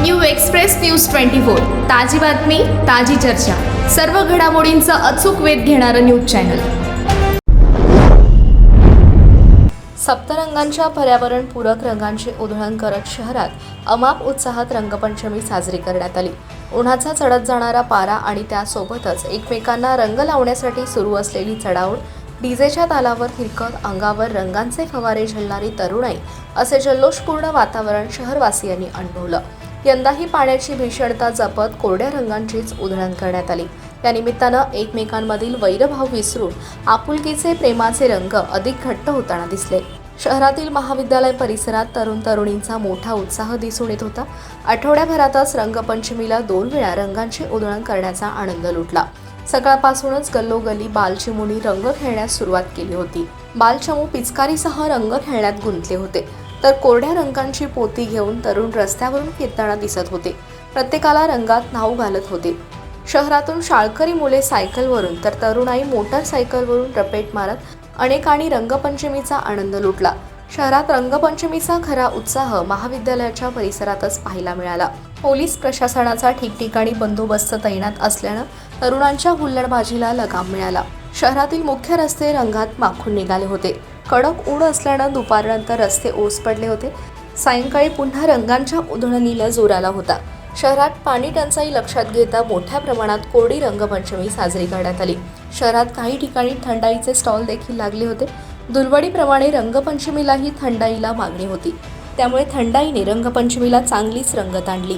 New express news twenty four. ताजी बातमी ताजी चर्चा. सर्व घडामोडींचा अचूक वेध घेणारं न्यूज चॅनल. सप्तरंगांच्या पर्यावरणपूरक रंगांची उधळण करत शहरात अमाप उत्साहात रंगपंचमी साजरी करण्यात आली. उन्हाचा चढत जाणारा पारा आणि त्यासोबतच एकमेकांना रंग लावण्यासाठी सुरू असलेली चढाओढ डीजेच्या तालावर हिरकत अंगावर रंगांचे फवारे झेलणारी तरुणाई असे जल्लोषपूर्ण वातावरण शहरवासियांनी अनुभवलं यंदाही पाण्याची भीषणता जपत कोरड्या रंगांचीच उधळण करण्यात आली. त्यानिमित्तानं एकमेकांमधील वैरभाव विसरून आपुलकीचे प्रेमाचे रंग अधिक घट्ट होताना दिसले. शहरातील महाविद्यालय परिसरात तरुण तरुणींचा मोठा उत्साह दिसून येत होता. आठवड्याभरातच रंगपंचमीला दोन वेळा रंगांची उधळण करण्याचा आनंद लुटला. सकाळपासूनच गल्लोगल्ली बालचिमुनी रंग खेळण्यास सुरुवात केली होती. बालचमू पिचकारीसह रंग खेळण्यात गुंतले होते. तर कोरड्या रंगांची पोती घेऊन तरुण रस्त्यावरून फिरताना दिसत होते. प्रत्येकाला रंगात नाव घालत होते. शहरातून शाळकरी मुले सायकलवरून तर तरुणाई मोटारसायकलवरून रपेट मारत अनेकांनी रंगपंचमीचा आनंद लुटला. शहरात रंगपंचमीचा खरा उत्साह महाविद्यालयाच्या परिसरातच पाहायला मिळाला. पोलीस प्रशासनाचा ठिकठिकाणी बंदोबस्त तैनात असल्यानं तरुणांच्या हुल्लडबाजीला लगाम मिळाला. शहरातील मुख्य रस्ते रंगात माखून निघाले होते. कडक ऊन असल्यानं दुपारनंतर रस्ते ओस पडले होते. सायंकाळी पुन्हा रंगांच्या उधळणीला जोर आला होता. शहरात पाणी टंचाई लक्षात घेता मोठ्या प्रमाणात कोरडी रंगपंचमी साजरी करण्यात आली. शहरात काही ठिकाणी थंडाईचे स्टॉल देखील लागले होते. दुलवडीप्रमाणे रंगपंचमीलाही थंडाईला मागणी होती. त्यामुळे थंडाईने रंगपंचमीला चांगलीच रंगत आणली.